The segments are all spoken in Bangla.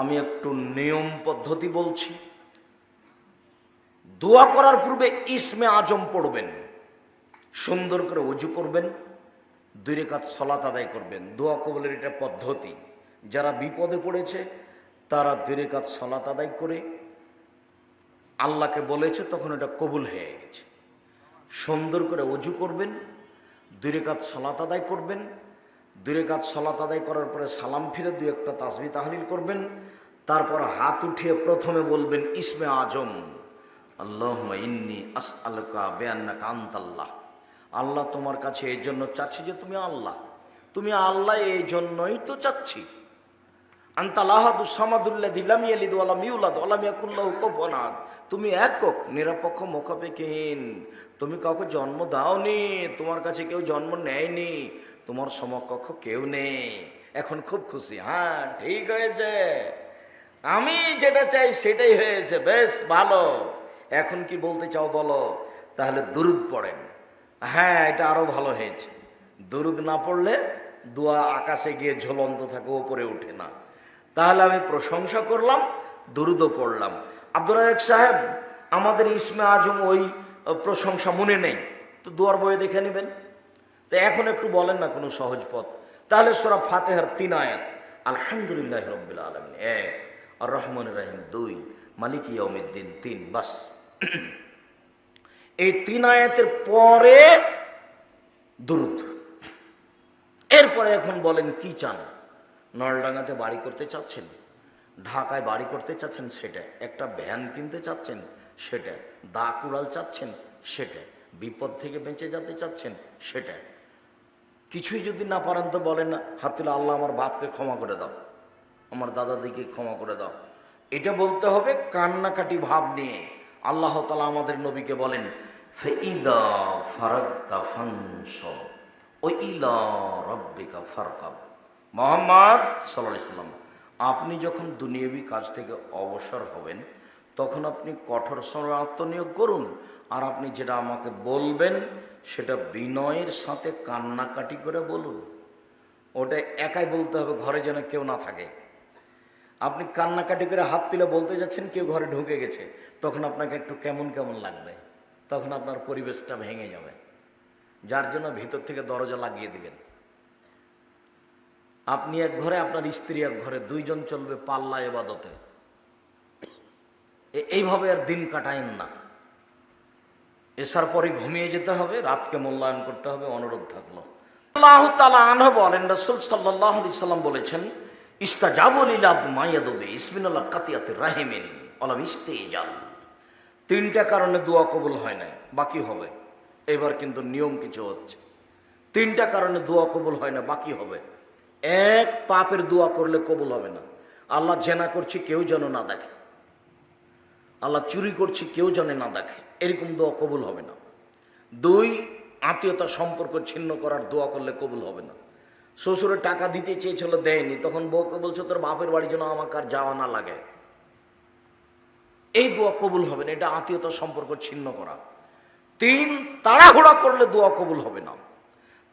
আমি একটু নিয়ম পদ্ধতি বলছি। দোয়া করার পূর্বে ইসমে আজম পড়বেন। সুন্দর করে অজু করবেন। দুই রেখাত সলাত আদায় করবেন। দোয়া কবলের এটা পদ্ধতি। যারা বিপদে পড়েছে, তারা দুই রেখাত সলাত আদায় করে আল্লাহকে বলেছে, তখন এটা কবুল হয়ে গেছে। সুন্দর করে অজু করবেন, দুই রেখাত সলাত আদায় করবেন দুই রেখাত সলাত আদায় করার পরে সালাম ফিরে দু একটা তাসবি তাহলিল করবেন, তারপর হাত উঠিয়ে প্রথমে বলবেন, ইসমে আজম আল্লাহ ইন্নি আস আলকা বেআন্না কান্তাল্লাহ আল্লাহ তোমার কাছে এই জন্য চাচ্ছি যে তুমি আল্লাহ তুমি আল্লাহ এই জন্যই তো চাচ্ছি। আন্তালাহাদু সামাদুল্লাহ দিলাম ইয়ালিদ ওয়ালাম ইউলাদ ওয়ালাম ইয়াকুল্লাহু কুফুয়ান তুমি একক, নিরপেক্ষ মুখাপেক্ষহীন। তুমি কাউকে জন্ম দাওনি, তোমার কাছে কেউ জন্ম নেয়নি। তোমার সমকক্ষ কেউ নেই। এখন খুব খুশি। হ্যাঁ ঠিক হয়েছে। আমি যেটা চাই সেটাই হয়েছে। বেশ, ভালো। এখন কি বলতে চাও বলো? তাহলে দুরুদ পড়েন। হ্যাঁ এটা আরও ভালো হয়েছে। দুরুদ না পড়লে দোয়া আকাশে গিয়ে ঝুলন্ত থাকে, ওপরে ওঠে না। তাহলে আমি প্রশংসা করলাম, দুরুদও পড়লাম। আব্দুল রাজাক সাহেব, আমাদের ইসমে আজম ওই প্রশংসা মনে নেই। তো দুয়ার বইয়ে দেখে নেবেন। তো এখন একটু বলেন না কোনো সহজ পথ। তাহলে সোরা ফাতেহার তিন আয়াত। আলহামদুলিল্লাহ রব্বিল আলমিন। এক আর রহমান রাহিম। দুই, মালিক ইয়মিদ্দিন তিন, বাস। এই তিন আয়াতের পরে দুরুদ। এরপরে এখন বলেন কি চান? নলডাঙ্গাতে বাড়ি করতে চাচ্ছেন? ঢাকায় বাড়ি করতে চাচ্ছেন? সেটা। একটা ভ্যান কিনতে চাচ্ছেন? সেটা। দা কুড়াল চাচ্ছেন? সেটা। বিপদ থেকে বেঁচে যেতে চাচ্ছেন? সেটা। কিছুই যদি না পারেন তো বলেন, হাত তুলে আল্লাহ আমার বাপকে ক্ষমা করে দাও, আমার দাদাদিকে ক্ষমা করে দাও। এটা বলতে হবে কান্নাকাটি ভাব নিয়ে। আল্লাহ তালা আমাদের নবীকে বলেন ও ইলা ফারকাব। মোহাম্মদ সাল্লাম আপনি যখন দুনিয়াবি কাজ থেকে অবসর হবেন তখন আপনি কঠোর সময় আত্মনিয়োগ করুন আর আপনি যেটা আমাকে বলবেন সেটা বিনয়ের সাথে কান্নাকাটি করে বলুন। ওটা একাই বলতে হবে ঘরে যেন কেউ না থাকে। আপনি কান্নাকাটি করে হাত তুলে বলতে যাচ্ছেন, কেউ ঘরে ঢুকে গেছে, তখন আপনাকে একটু কেমন কেমন লাগবে? তখন আপনার পরিবেশটা ভেঙে যাবে। যার জন্য ভিতর থেকে দরজা লাগিয়ে দিবেন। আপনি এক ঘরে, আপনার স্ত্রী এক ঘরে, দুইজন চলবে পাল্লা এবাদতে। এইভাবে আর দিন কাটায়েন না। এসার পরে ঘুমিয়ে যেতে হবে, রাতকে মূল্যায়ন করতে হবে, অনুরোধ থাকল। আল্লাহ তালা আনহ বলেন, রসুল সাল্লাহ আলি সাল্লাম বলেছেন কাতিয়াতে রাহিমিন অলাম ইস্তেজাল। তিনটা কারণে দোয়া কবুল হয় না বাকি হবে। এবার কিন্তু নিয়ম কিছু হচ্ছে। তিনটা কারণে দোয়া কবুল হয় না, বাকি হবে। এক, পাপের দোয়া করলে কবুল হবে না। আল্লাহ জেনা করছি, কেউ যেন না দেখে। আল্লাহ চুরি করছি, কেউ জানে না দেখে। এরকম দোয়া কবুল হবে না। দুই, আত্মীয়তা সম্পর্ক ছিন্ন করার দোয়া করলে কবুল হবে না। শ্বশুরে টাকা দিতে চেয়েছিল, দেয়নি। তখন বউকে বলছো, তোর বাপের বাড়ি যেন আমাকে আর যাওয়া না লাগে। এই দোয়া কবুল হবে না। এটা আত্মীয়তা সম্পর্ক ছিন্ন করা। তিন, তাড়াহুড়া করলে দোয়া কবুল হবে না।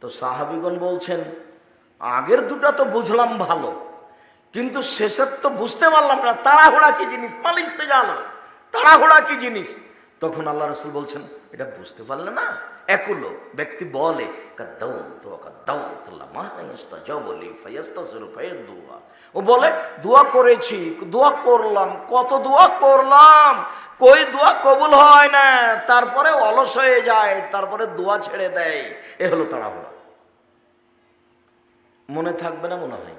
তো সাহাবিগণ বলছেন, আগের দুটা তো বুঝলাম ভালো, কিন্তু শেষের তো বুঝতে পারলাম না, তাড়াহুড়া কি জিনিস? পালিশতে জানো। তাড়াহুড়া কি জিনিস? তখন আল্লাহ রসুল বলছেন, এটা বুঝতে পারলে না, একুলো ব্যক্তি বলে ও বলে, দোয়া করেছি, দোয়া করলাম, কত দোয়া করলাম, কই দোয়া কবুল হয় না, তারপরে অলস হয়ে যায়, তারপরে দোয়া ছেড়ে দেয়। এ হলো তাড়াহুড়া। মনে থাকবে না, মনে হয়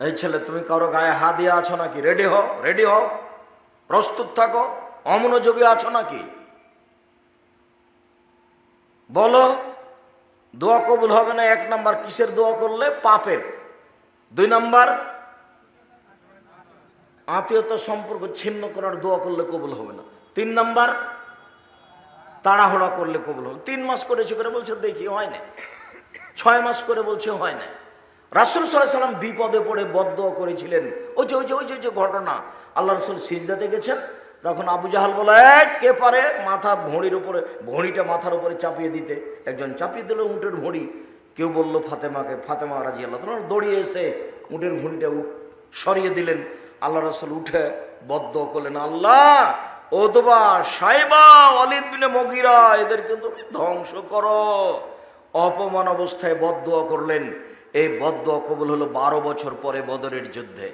এই ছেলে, তুমি কারও গায়ে হাত দিয়ে আছো নাকি? রেডি হও রেডি হও। প্রস্তুত থাকো। অমনোযোগী আছো নাকি? বলো, দোয়া কবুল হবে না? এক নাম্বার, কিসের দোয়া করলে? পাপের। দুই নাম্বার, আত্মীয়তা সম্পর্ক ছিন্ন করার দোয়া করলে কবুল হবে না। তিন নাম্বার, তাড়াহুড়া করলে কবুল হবে তিন মাস করেছে করে বলছে, দেখি, হয় না ছয় মাস করে বলছে, হয় না রাসুল সাল্লাম বিপদে পড়ে বদ্ধ করেছিলেন। ওই যে ওই যে ওই যে ওই যে ঘটনা। আল্লাহ রসুল সিজদাতে গেছেন তখন আবু জাহাল বলে "এই, কে পারে মাথা ভড়ির উপরে ভড়িটা মাথার উপরে চাপিয়ে দিতে? একজন চাপিয়ে দিল উঁটের ভড়ি। কেউ বলল ফাতেমাকে ফাতেমা রাজি আল্লাহ তোমার দৌড়িয়ে এসে উটের ভুঁড়িটা সরিয়ে দিলেন। আল্লাহ রসুল উঠে বদ্ধ করলেন আল্লাহ ওদবা সাইবা অলিদ বিনে মগিরা এদেরকে তুমি ধ্বংস করো। অপমান অবস্থায় বদ্ধ করলেন। এই বদ্ধ কবুল হলো বারো বছর পরে বদরের যুদ্ধে।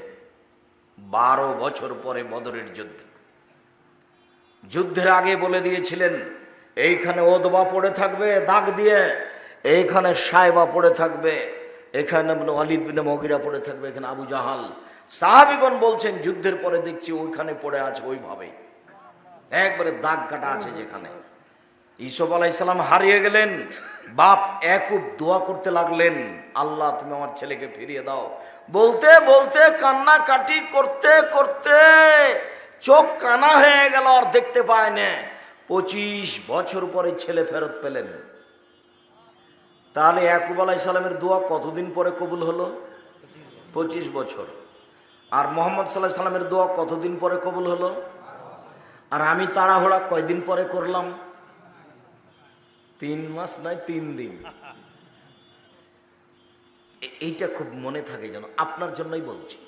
বারো বছর পরে বদরের যুদ্ধে। যুদ্ধের আগে বলে দিয়েছিলেন, এইখানে ওদবা পড়ে থাকবে, দাগ দিয়ে। এইখানে সাহেবা পড়ে থাকবে। এখানে অলিদ বিনে মগিরা পড়ে থাকবে, এখানে আবু জাহাল। সাহাবিগণ বলছেন, যুদ্ধের পরে দেখছি ওইখানে পড়ে আছে ওইভাবে একবারে দাগ কাটা আছে যেখানে। ইসব আলাইসাল্লাম হারিয়ে গেলেন। বাপ একুব দোয়া করতে লাগলেন, আল্লাহ, তুমি আমার ছেলেকে ফিরিয়ে দাও। বলতে বলতে, কান্না কাটি করতে করতে চোখ কানা হয়ে গেল, আর দেখতে পায় না পঁচিশ বছর পরে ছেলে ফেরত পেলেন। তাহলে ইয়াকুব আলাইসাল্লামের দোয়া কতদিন পরে কবুল হলো? পঁচিশ বছর। আর মোহাম্মদ সাল্লাহ সাল্লামের দোয়া কতদিন পরে কবুল হলো? আর আমি তাড়াহুড়া কয়দিন পরে করলাম? তিন মাস নয় তিন দিন। এইটা খুব মনে থাকে যেন, আপনার জন্যই বলছি।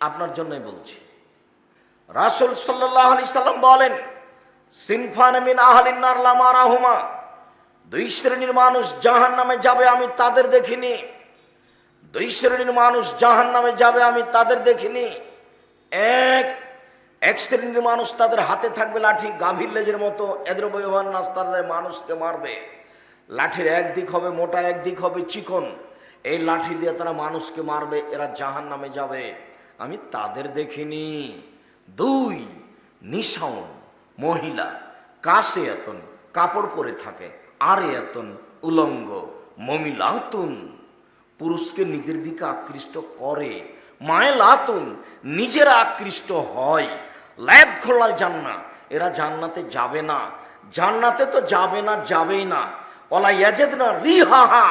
আপনার জন্যই বলছি। রাসুল সাল্লাহ আলি সাল্লাম বলেন, সিনফান মিন আহলিনার লামা রাহুমা দুই শ্রেণির মানুষ জাহান নামে যাবে, আমি তাদের দেখিনি। দুই শ্রেণির মানুষ জাহান নামে যাবে, আমি তাদের দেখিনি। এক এক শ্রেণির মানুষ তাদের হাতে থাকবে লাঠি, গাভীর লেজের মতো এদের বয়বান নাচ তাদের মানুষকে মারবে। লাঠির একদিক হবে মোটা একদিক হবে চিকন। এই লাঠি দিয়ে তারা মানুষকে মারবে, এরা জাহান নামে যাবে। আমি তাদের দেখিনি। দুই, নিশাউন, মহিলা কাশে এতন কাপড় পরে থাকে আর এতন উলঙ্গ, মমিলাতুন। পুরুষকে নিজের দিকে আকৃষ্ট করে মায়ে লাতুন নিজেরা আকৃষ্ট হয়। লায়াত খোলাল জান্না। এরা জান্নাতে যাবে না। জান্নাতে তো যাবে না, যাবেই না। ওলা ইয়াজেদ না রিহাহা।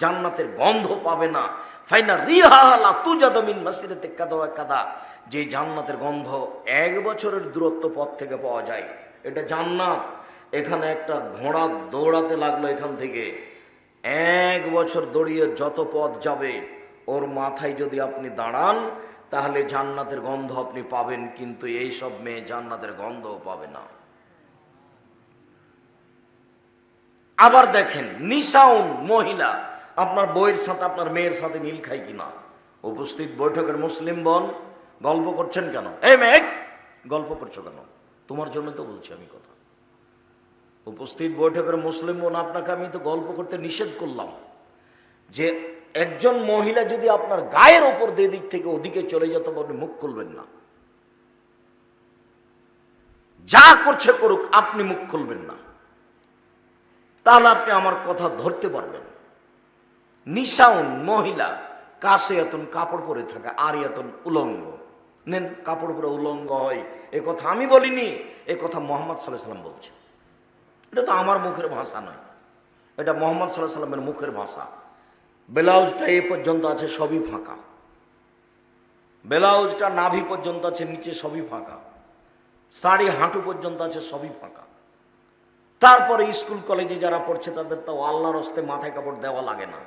জান্নাতের গন্ধ পাবে না। ফাইনা রিহাহা লা তুজাদমিন মাসিরাতে কাদা কাদা। যে জান্নাতের গন্ধ এক বছরের দূরত্ব পথ থেকে পাওয়া যায়, এটা জান্নাত। এখানে একটা ঘোড়া দৌড়াতে লাগল এখান থেকে। এক বছর দৌড়িয়ে যত পথ যাবে, ওর মাথায় যদি আপনি দাঁড়ান তাহলে জান্নাতের গন্ধ আপনি পাবেন, কিন্তু এই সব মেয়ে জান্নাতের গন্ধও পাবে না। আবার দেখেন নিশাউন মহিলা, আপনার বইয়ের সাথে, আপনার মেয়ের সাথে মিল খায় কিনা? উপস্থিত বৈঠকের মুসলিম বন, গল্প করছেন কেন? এই মেয়ে গল্প করছ কেন? তোমার জন্য তো বলছি আমি কথা। উপস্থিত বৈঠকের মুসলিম বোন, আপনাকে আমি তো গল্প করতে নিষেধ করলাম যে একজন মহিলা যদি আপনার গায়ের ওপর দিয়ে দিক থেকে ওদিকে চলে যেত আপনি মুখ খুলবেন না। যা করছে করুক, আপনি মুখ খুলবেন না। তাহলে আপনি আমার কথা ধরতে পারবেন। নিশাউন মহিলা কাছে এতন কাপড় পরে থাকে আর এতন উলঙ্গ। নেন, কাপড় পরে উলঙ্গ হয়। এ কথা আমি বলিনি, এ কথা মোহাম্মদ সাল্লাহ সাল্লাম বলছে। এটা তো আমার মুখের ভাষা নয়। এটা মোহাম্মদ সাল্লাহ সাল্লামের মুখের ভাষা। ব্লাউজটা এ পর্যন্ত আছে, সবই ফাঁকা। ব্লাউজটা নাভি পর্যন্ত আছে, নিচে সবই ফাঁকা। শাড়ি হাঁটু পর্যন্ত আছে, সবই ফাঁকা। তারপরে স্কুল, কলেজে যারা পড়ছে, তাদের তো আল্লাহর হস্তে মাথায় কাপড় দেওয়া লাগে না।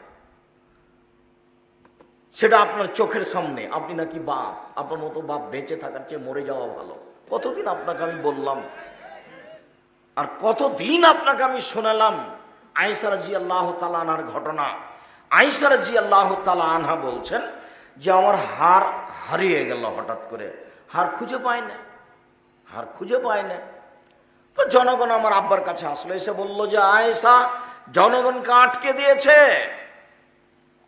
সেটা আপনার চোখের সামনে, আপনি নাকি বাপ, আপনার মতো বাপ বেঁচে থাকার চেয়ে মরে যাওয়া ভালো। কতদিন আপনাকে আমি বললাম? আর কতদিন আপনাকে আমি শোনালাম? আইসারাজি আল্লাহ তালা আনহার ঘটনা আইসারাজি আল্লাহ তালা আনহা বলছেন যে আমার হার হারিয়ে গেল হঠাৎ করে। হার খুঁজে পায় না। হার খুঁজে পায় না। তো জনগণ আমার আব্বার কাছে আসলো, এসে বলল যে, আয়েশা, জনগণকে আটকে দিয়েছে।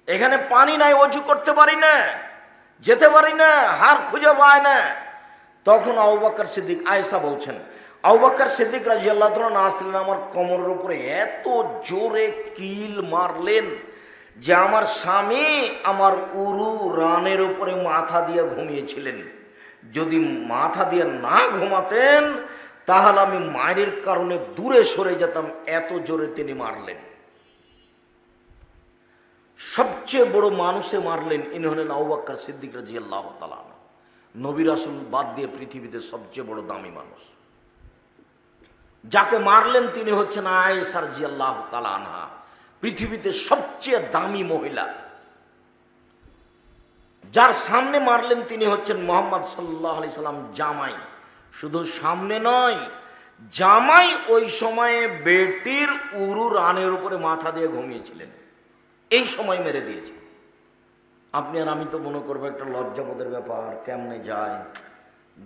এখানে পানি নাই, অজু করতে পারি না, যেতে পারি না, হার খুঁজে পায় না। তখন আউবাক্কর সিদ্দিক, আয়েশা বলছেন আউবাক্কর সিদ্দিক রাজি আল্লাহ না আসলেন আমার কোমরের উপরে এত জোরে কিল মারলেন যে আমার স্বামী আমার উরু রানের উপরে মাথা দিয়ে ঘুমিয়েছিলেন। যদি মাথা দিয়ে না ঘুমাতেন, তাহলে আমি মায়ের কারণে দূরে সরে যেতাম, এত জোরে তিনি মারলেন। সবচেয়ে বড় মানুষে মারলেন, ইনি হলেন আউবাক্কর সিদ্দিক রাজি আল্লাহ তালা নবী রাসুল বাদ দিয়ে পৃথিবীতে সবচেয়ে বড় দামি মানুষ। যাকে মারলেন তিনি হচ্ছেন আয়েসার জি আল্লাহ তালা আনহা। পৃথিবীতে সবচেয়ে দামি মহিলা। যার সামনে মারলেন তিনি হচ্ছেন মোহাম্মদ সাল্লাহ আলি সাল্লাম জামাই। শুধু সামনে নয়, জামাই ওই সময়ে বেটির উরু রানের উপরে মাথা দিয়ে ঘুমিয়েছিলেন। এই সময় মেরে দিয়েছে। আপনি আর আমি তো মনে করব একটা লজ্জাবোধের ব্যাপার, কেমনে যায়?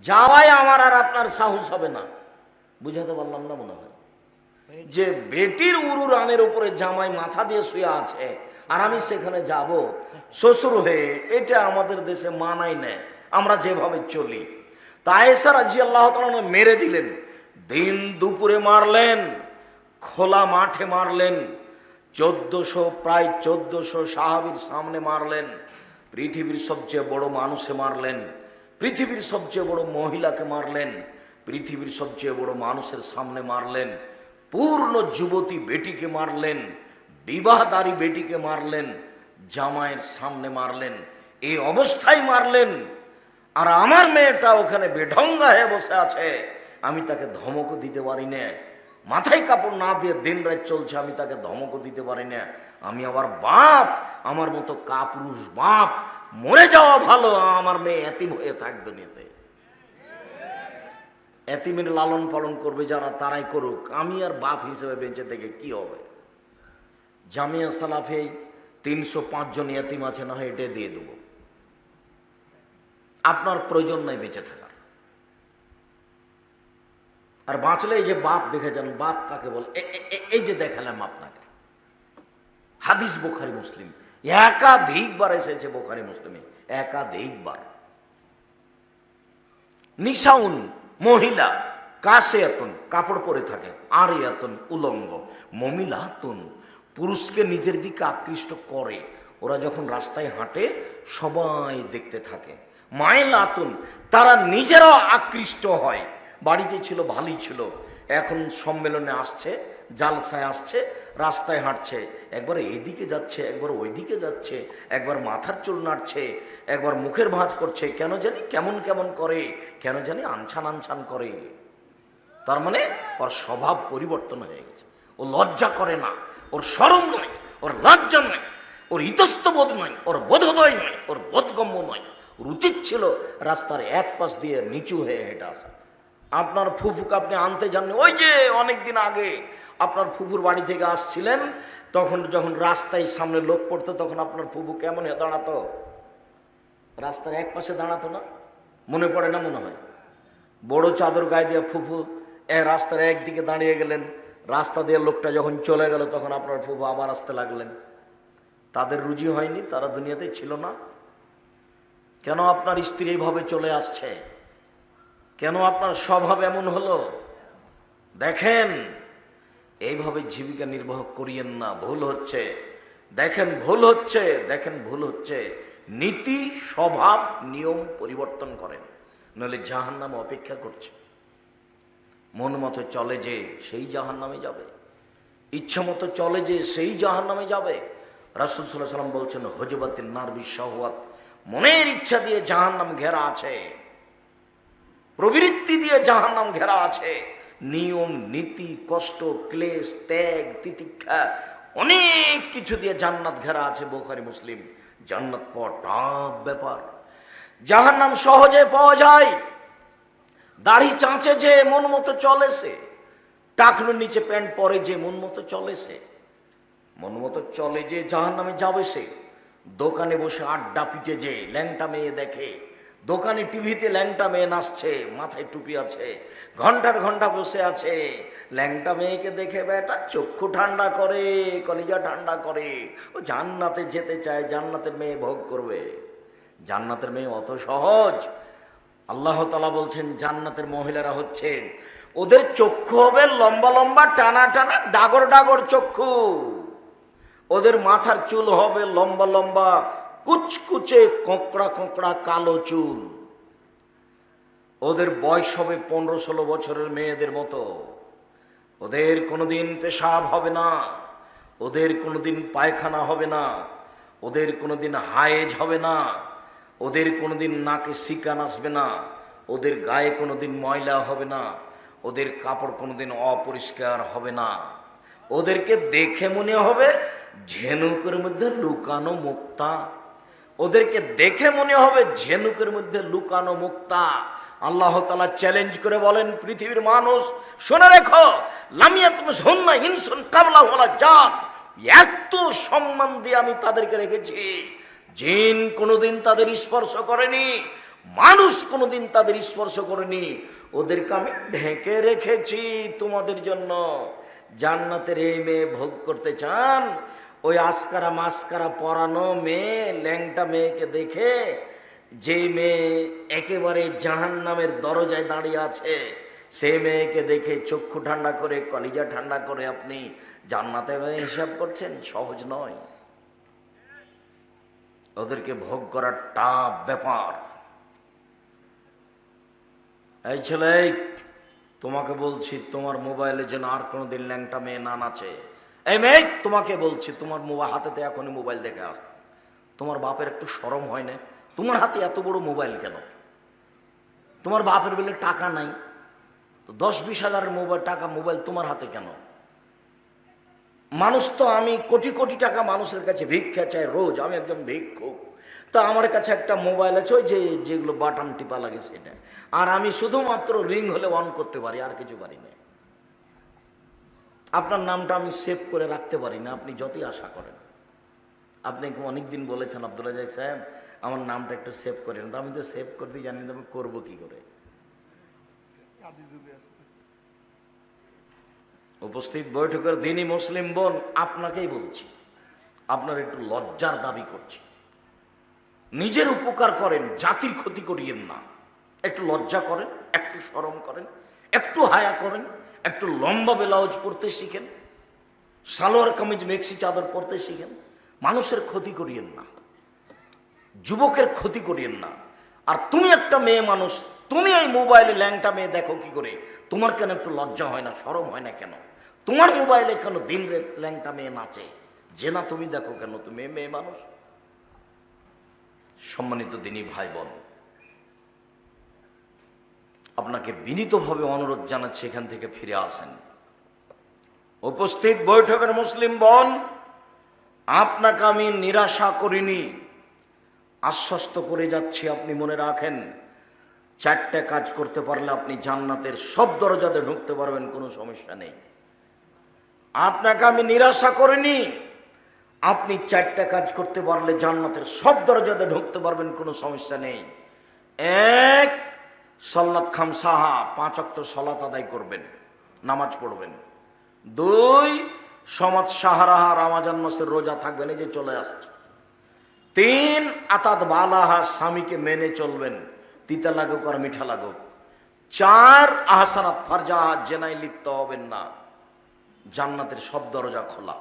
যাওয়াই আমার আর আপনার সাহস হবে না। বুঝাতে পারলাম না মনে হয়। যে বেটির উরু রানের উপরে জামাই মাথা দিয়ে শুয়ে আছে, আর আমি সেখানে যাব, শ্বশুর হয়ে এটা আমাদের দেশে মানাই নেয়, আমরা যেভাবে চলি। তায়েসা রাজি আল্লাহ মেরে দিলেন, দিন দুপুরে মারলেন, খোলা মাঠে মারলেন, চোদ্দশো, প্রায় চোদ্দশো সাহাবির সামনে মারলেন, পৃথিবীর সবচেয়ে বড় মানুষে মারলেন, পৃথিবীর সবচেয়ে বড় মহিলাকে মারলেন, পৃথিবীর সবচেয়ে বড় মানুষের সামনে মারলেন পূর্ণ যুবতী বেটিকে মারলেন, বিবাহদারী বেটিকে মারলেন, জামাইয়ের সামনে মারলেন, এই অবস্থায় মারলেন। আর আমার মেয়েটা ওখানে বেঢঙ্গা হয়ে বসে আছে, আমি তাকে ধমকও দিতে পারি না। মাথায় কাপড় না দিয়ে দিন রাত চলছে, আমি তাকে ধমকও দিতে পারি না। আমি আবার বাপ, আমার মতো কাপুরুষ বাপ, মরে যাওয়া ভালো, আমার মেয়ে এতিম হয়ে থাক দুনিয়াতে এতিমের লালন পালন করবে যারা, তারাই করুক। আমি আর বাপ হিসেবে বেঁচে থেকে কি হবে? জামিয়া সালাফে তিনশো জন এতিম আছে, না হয় দিয়ে দেবো। আপনার প্রয়োজন নাই বেঁচে থাকার। আর বাঁচলে এই যে বাপ দেখে দেখেছেন বাপ কাকে বলে? এই যে দেখালাম আপনাকে। হাদিস বোখারি মুসলিম। একাধিকবার এসেছে বোখারি মুসলিমে। একাধিকবার। নিশাউন মহিলা কাশেয়াতুন কাপড় পরে থাকে, আর এতন, উলঙ্গ মমিলাতুন পুরুষকে নিজের দিকে আকৃষ্ট করে, ওরা যখন রাস্তায় হাঁটে, সবাই দেখতে থাকে। মায়েলাতুন তারা নিজেরাও আকৃষ্ট হয়। বাড়িতে ছিল ভালোই ছিল, এখন সম্মেলনে আসছে, জালসায় আসছে রাস্তায় হাঁটছে, একবার এদিকে যাচ্ছে, একবার ওইদিকে যাচ্ছে, একবার মাথার চুল নাড়ছে, একবার মুখের ভাঁজ করছে, কেন জানি কেমন কেমন করে, কেন জানি আনছান আনছান করে। তার মানে ওর স্বভাব পরিবর্তন হয়ে গেছে। ও লজ্জা করে না, ওর সরম নয়, ওর লজ্জা নয়, ওর ইতস্তবোধ নয়, ওর বোধোদয় নয়, ওর বোধগম্য নয়। ওর উচিত ছিল রাস্তার এক পাশ দিয়ে নিচু হয়ে হেঁটে আসা। আপনার ফুফুকে আপনি আনতে যাননি, ওই যে অনেক দিন আগে আপনার ফুফুর বাড়ি থেকে আসছিলেন, তখন যখন রাস্তায় সামনে লোক পড়তো, তখন আপনার ফুফু কেমন হয়ে দাঁড়াতো? রাস্তার এক পাশে দাঁড়াতো না? মনে পড়ে না মনে হয়? বড় চাদর গায়ে দিয়ে ফুফু এ রাস্তার একদিকে দাঁড়িয়ে গেলেন, রাস্তা দিয়ে লোকটা যখন চলে গেল, তখন আপনার ফুফু আবার আসতে লাগলেন। তাদের রুজি হয়নি, তারা দুনিয়াতে ছিল না। কেন আপনার স্ত্রী এইভাবে চলে আসছে? কেন আপনার স্বভাব এমন হলো? দেখেন এইভাবে জীবিকা নির্বাহ করিয়েন না, ভুল হচ্ছে। দেখেন ভুল হচ্ছে, দেখেন ভুল হচ্ছে। নীতি, স্বভাব, নিয়ম পরিবর্তন করেন নইলে জাহান নামে অপেক্ষা করছে। মন মতো চলে যে সেই জাহান নামে যাবে। ইচ্ছা মতো চলে যে সেই জাহান নামে যাবে। রাসুল সাল্লাহ সাল্লাম বলছেন, হজবাতিন নারবি শাহওয়াত মনের ইচ্ছা দিয়ে জাহান নাম ঘেরা আছে। প্রবৃত্তি দিয়ে জাহান নাম ঘেরা আছে। নিয়ম, নীতি, কষ্ট, ক্লেশ, ত্যাগ, তিতিক্ষা, অনেক কিছু দিয়ে জান্নাত ঘেরা আছে বোখারি মুসলিম। জান্নাত পাওয়া টাফ ব্যাপার। যাহার নাম সহজে পাওয়া যায়। দাড়ি চাঁচে যে মন মতো চলে সে। টাকনুর নিচে প্যান্ট পরে যে মন মতো চলে সে। মন মতো চলে যে জাহান নামে যাবে সে। দোকানে বসে আড্ডা পিটে যে ল্যাংটা মেয়ে দেখে। দোকানে টিভিতে ল্যাংটা মেয়ে নাচছে, মাথায় টুপি আছে, ঘণ্টার ঘণ্টা বসে আছে। ল্যাংটা মেয়েকে দেখে বেটা চক্ষু ঠান্ডা করে, কলিজা ঠান্ডা করে। ও জান্নাতে যেতে চায়, জান্নাতের মেয়ে ভোগ করবে। জান্নাতের মেয়ে অত সহজ। আল্লাহ তালা বলছেন, জান্নাতের মহিলারা হচ্ছে ওদের চক্ষু হবে লম্বা লম্বা, টানা টানা, ডাগর ডাগর চক্ষু। ওদের মাথার চুল হবে লম্বা লম্বা কুচকুচে কোঁকড়া কোঁকড়া কালো চুল। ওদের বয়স হবে পনেরো ষোলো বছরের মেয়েদের মতো। ওদের কোনোদিন পেশাব হবে না, ওদের কোনোদিন পায়খানা হবে না, ওদের কোনোদিন হায়েজ হবে না, ওদের কোনোদিন নাকে শিকান আসবে না, ওদের গায়ে কোনোদিন ময়লা হবে না, ওদের কাপড় কোনোদিন অপরিষ্কার হবে না। ওদেরকে দেখে মনে হবে ঝেনুকের মধ্যে লুকানো মুক্তা ওদেরকে দেখে মনে হবে ঝেনুকের মধ্যে লুকানো মুক্তা। আল্লাহ তালা চ্যালেঞ্জ করে বলেন, পৃথিবীর মানুষ, শুনে রেখো লামিয়া তুমি সন্না হিনসুন কাবলা হলা জাত। এত সম্মান দিয়ে আমি তাদেরকে রেখেছি। জিন কোনোদিন তাদের স্পর্শ করেনি, মানুষ কোনোদিন তাদের স্পর্শ করেনি। ওদেরকে আমি ঢেকে রেখেছি তোমাদের জন্য। জান্নাতের এই মেয়ে ভোগ করতে চান ওই আসকারা মাস্কারা পরানো মেয়ে, ল্যাংটা মেয়েকে দেখে যে মেয়ে একেবারে জাহান নামের দরজায় দাঁড়িয়ে আছে সেই মেয়েকে দেখে চক্ষু ঠান্ডা করে, কলিজা ঠান্ডা করে আপনি জান্নাতে হিসাব করছেন? সহজ নয়। ওদেরকে ভোগ করার টাপ ব্যাপার। এই ছেলে, তোমাকে বলছি, তোমার মোবাইলে যেন আর কোনোদিন ল্যাংটা মেয়ে না নাচে। এই মেয়ে, তোমাকে বলছি, তোমার মোবাইল হাতেতে এখনই মোবাইল দেখে আস। তোমার বাপের একটু সরম হয় না? তোমার হাতে এত বড় মোবাইল কেন? তোমার বাপের বলে টাকা নাই। তো দশ বিশ হাজারের মোবাইল টাকা মোবাইল তোমার হাতে কেন? মানুষ তো আমি কোটি কোটি টাকা মানুষের কাছে ভিক্ষা চাই রোজ। আমি একজন ভিক্ষুক। তা আমার কাছে একটা মোবাইল আছে, ওই যে যেগুলো বাটন টিপা লাগে সেটা। আর আমি শুধুমাত্র রিং হলে অন করতে পারি, আর কিছু পারি না। আপনার নামটা আমি সেভ করে রাখতে পারি না, আপনি যতই আশা করেন। আপনি অনেকদিন বলেছেন, আব্দুল্লাহ জাক সাহেব, আমার নামটা একটু সেভ করেন তো আমি তো সেভ করতে জানি না আমি করব কি করে? উপস্থিত বৈঠকের দিনই মুসলিম বোন আপনাকেই বলছি, আপনার একটু লজ্জার দাবি করছি। নিজের উপকার করেন, জাতির ক্ষতি করিয়েন না। একটু লজ্জা করেন, একটু শরম করেন, একটু হায়া করেন একটু লম্বা ব্লাউজ পরতে শিখেন, সালোয়ার কামিজ, মেক্সি চাদর পরতে শিখেন, মানুষের ক্ষতি করিয়েন না, যুবকের ক্ষতি করিয়েন না। আর তুমি একটা মেয়ে মানুষ, তুমি এই মোবাইলে ল্যাংটা মেয়ে দেখো কি করে? তোমার কেন একটু লজ্জা হয় না, সরম হয় না কেন? তোমার মোবাইলে কেন দিন ল্যাংটা মেয়ে নাচে? যে না তুমি দেখো কেন, তুমি মেয়ে মানুষ? সম্মানিত দিনী ভাই বোন আপনাকে বিনীতভাবে অনুরোধ জানাচ্ছি এখান থেকে ফিরে আসেন। উপস্থিত বৈঠকের মুসলিম বন, আপনাকে আমি নিরাশা করিনি, আশ্বস্ত করে যাচ্ছি, আপনি মনে রাখেন, চারটে কাজ করতে পারলে আপনি জান্নাতের সব দরজাতে ঢুকতে পারবেন, কোনো সমস্যা নেই। আপনাকে আমি নিরাশা করিনি, আপনি চারটা কাজ করতে পারলে জান্নাতের সব দরজাতে ঢুকতে পারবেন, কোনো সমস্যা নেই। এক সল্লাত খাম সাহা, পাঁচ অক্ত সলাত আদায় করবেন, নামাজ পড়বেন। দুই, সমাজ সাহারাহা, রামাজান মাসের রোজা থাকবেন এই যে চলে আসছে। তিন, আতাত বালাহা, স্বামীকে মেনে চলবেন, তিতা লাগুক আর মিঠা লাগুক। চার, আহসানাত ফারজাহা জেনায় লিপ্ত হবেন না। জান্নাতের সব দরজা খোলা।